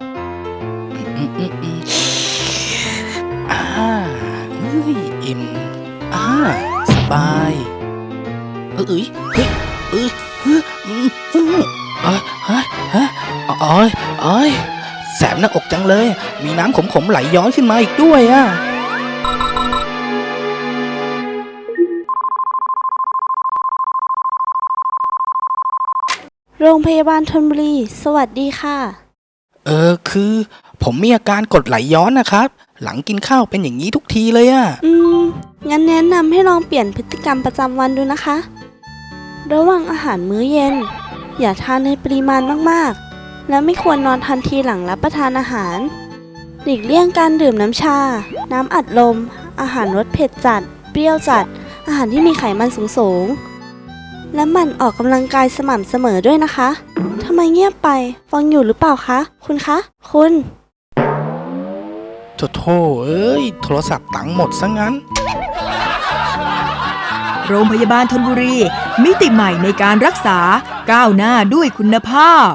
อืมอืมอืมอ่าเฮ้ยอิ่มอ่าสบายเอ้ยเฮ้ยเอ้ยเฮ้ยอืมอืมเอ้ยเฮ้ยเฮ้ยโอ้ยโอ้ยแสบหน้าอกจังเลย มีน้ำขมๆไหลย้อยขึ้นมาอีกด้วยอะ โรงพยาบาลธนบุรี สวัสดีค่ะ เออคือ ผมมีอาการกรดไหลย้อนนะครับ หลังกินข้าวเป็นอย่างนี้ทุกทีเลยอะอืม งั้นแนะนำให้ลองเปลี่ยนพฤติกรรมประจำวันดูนะคะ ระหว่างอาหารมื้อเย็น อย่าทานในปริมาณมากๆ และไม่ควรนอนทันทีหลังรับประทานอาหาร หลีกเลี่ยงการดื่มน้ำชา น้ำอัดลม อาหารรสเผ็ดจัด เปรี้ยวจัด อาหารที่มีไขมันสูงๆ และหมั่นออกกำลังกายสม่ำเสมอด้วยนะคะทำไมเงียบไป ฟังอยู่หรือเปล่าคะ คุณคะ คุณ โถโถเอ้ย โทรศัพท์ตังค์หมดซะงั้น โรงพยาบาลธนบุรี มิติใหม่ในการรักษาก้าวหน้าด้วยคุณภาพ